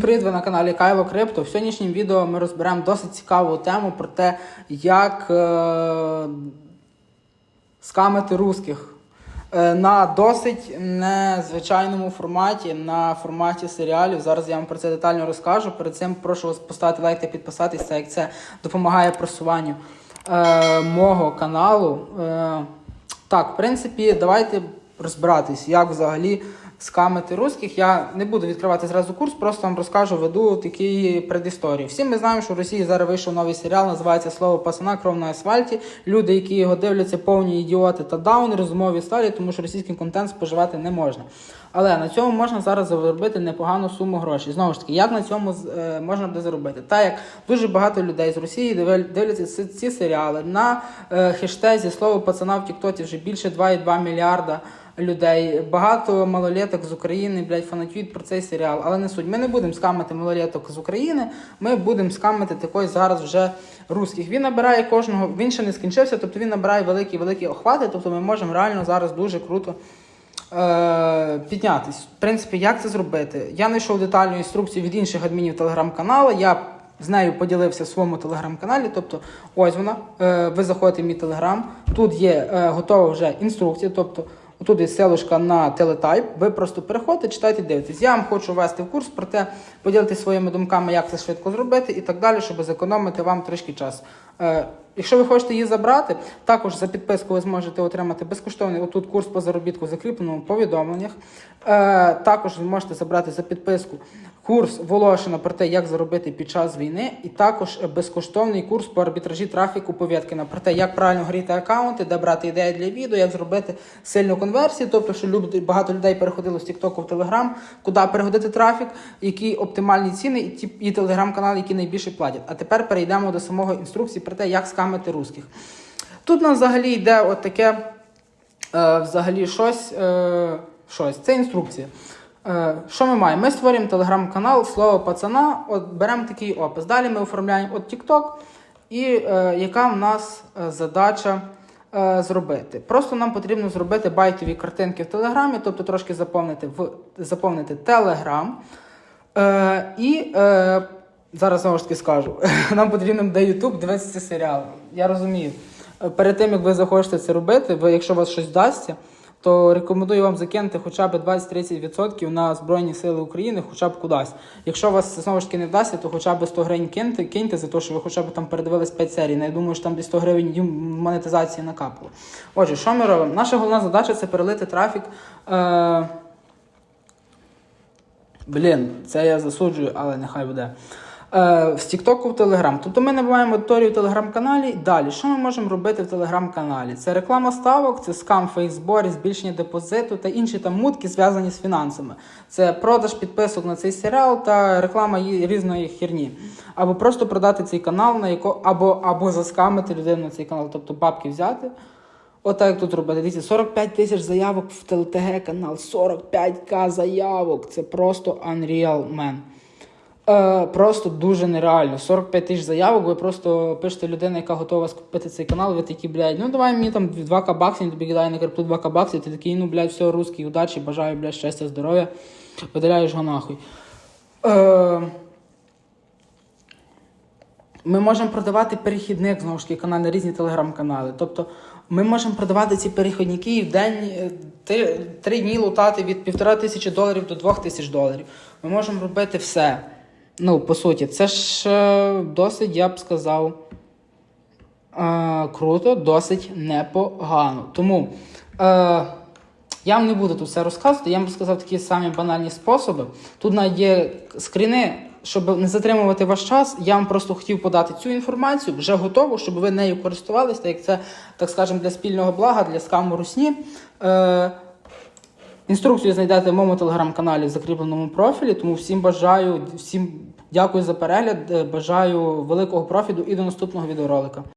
Привіт, ви на каналі Кайло Крипто. В сьогоднішньому відео ми розберемо досить цікаву тему про те, як е- скамити русських е- на досить незвичайному форматі, на форматі серіалів. Зараз я вам про це детально розкажу. Перед цим прошу вас поставити лайк та підписатися, як це допомагає просуванню е- мого каналу. Е- так, в принципі, давайте розбиратись, як взагалі скамити русських. Я не буду відкривати зразу курс, просто вам розкажу, веду такі предісторії. Всі ми знаємо, що в Росії зараз вийшов новий серіал, називається Слово пацана, кров на асфальті. Люди, які його дивляться, повні ідіоти та дауни, розумові сталі, тому що російський контент споживати не можна. Але на цьому можна зараз заробити непогану суму грошей. Знову ж таки, як на цьому е, можна буде заробити? Так як дуже багато людей з Росії дивляться ці, серіали на е, хештезі слово пацана в Тіктоці вже більше 2,2 мільярда людей. Багато малолеток з України, блядь, фанатюють про цей серіал. Але не суть. Ми не будемо скамити малолеток з України, ми будемо скамити такий зараз вже русських. Він набирає кожного, він ще не скінчився, тобто він набирає великі великі охвати. Тобто ми можемо реально зараз дуже круто. Е, піднятись. В принципі, як це зробити? Я знайшов детальну інструкцію від інших адмінів телеграм-каналу. Я з нею поділився в своєму телеграм-каналі. Тобто, ось вона. Е, ви заходите в мій телеграм. Тут є е, готова вже інструкція. Тобто, тут є селушка на телетайп. Ви просто переходите, читайте, дивитесь. Я вам хочу ввести в курс про те, поділитися своїми думками, як це швидко зробити, і так далі, щоб зекономити вам трішки часу. Якщо ви хочете її забрати, також за підписку ви зможете отримати безкоштовний отут курс по заробітку в закріпленому повідомленнях. Е, також ви можете забрати за підписку курс Волошина про те, як заробити під час війни, і також безкоштовний курс по арбітражі трафіку Повєткіна про те, як правильно гріти аккаунти, де брати ідеї для відео, як зробити сильну конверсію, тобто, що люди, багато людей переходило з TikTok в Telegram, куди переходити трафік, які оптимальні ціни, і ті і телеграм-канали, які найбільше платять. А тепер перейдемо до самого інструкції про те, як скамити русських. Тут нам взагалі йде от таке е, взагалі щось. Е, щось. Це інструкція. Е, що ми маємо? Ми створюємо телеграм-канал Слово пацана. От беремо такий опис. Далі ми оформляємо от TikTok. І е, яка в нас е, задача е, зробити? Просто нам потрібно зробити байтові картинки в Телеграмі, тобто трошки заповнити в заповнити Телеграм. Е, і е, зараз знову ж таки скажу: нам потрібно де YouTube дивитися серіал. Я розумію. Перед тим як ви захочете це робити, ви, якщо вас щось вдасться, то рекомендую вам закинути хоча б 20-30% на Збройні Сили України, хоча б кудись. Якщо у вас знову ж таки не вдасться, то хоча б 100 гривень киньте, киньте за те, що ви хоча б там передивились 5 серій. Ну, Я думаю, що там десь 100 гривень монетизації накапало. Отже, що ми робимо? Наша головна задача це перелити трафік. Е- Блін, це я засуджую, але нехай буде. Е, з Тіктоку в Телеграм. Тобто ми набуваємо аудиторію в Телеграм-каналі. Далі, що ми можемо робити в Телеграм-каналі? Це реклама ставок, це скам фейсборі, збільшення депозиту та інші там мутки, зв'язані з фінансами. Це продаж підписок на цей серіал та реклама різної херні. Або просто продати цей канал, на яко, або, або заскамити людину на цей канал, тобто бабки взяти. Отак як тут робити. Дивіться, 45 тисяч заявок в ТЛТГ канал, 45к заявок. Це просто unreal, man. Е, просто дуже нереально. 45 тисяч заявок, ви просто пишете людина, яка готова скупити цей канал, ви такі, блядь, ну давай мені там 2к баксів, тобі кидає на крипту 2к ти такий, ну, блядь, все, русський, удачі, бажаю, блядь, щастя, здоров'я, видаляєш його нахуй. Е, ми можемо продавати перехідник, знову ж таки, канал на різні телеграм-канали. Тобто ми можемо продавати ці перехідники і в день е, три дні лутати від півтора тисячі доларів до двох тисяч доларів. Ми можемо робити все. Ну, по суті, це ж е, досить, я б сказав, е, круто, досить непогано. Тому е, я вам не буду тут все розказувати, я вам розказав такі самі банальні способи. Тут навіть є скріни, щоб не затримувати ваш час. Я вам просто хотів подати цю інформацію, вже готову, щоб ви нею користувалися, так як це, так скажемо, для спільного блага, для скаму русні. Е, Інструкцію знайдете в моєму телеграм-каналі в закріпленому профілі. Тому всім бажаю, всім дякую за перегляд. е, Бажаю великого профіду і до наступного відеоролика.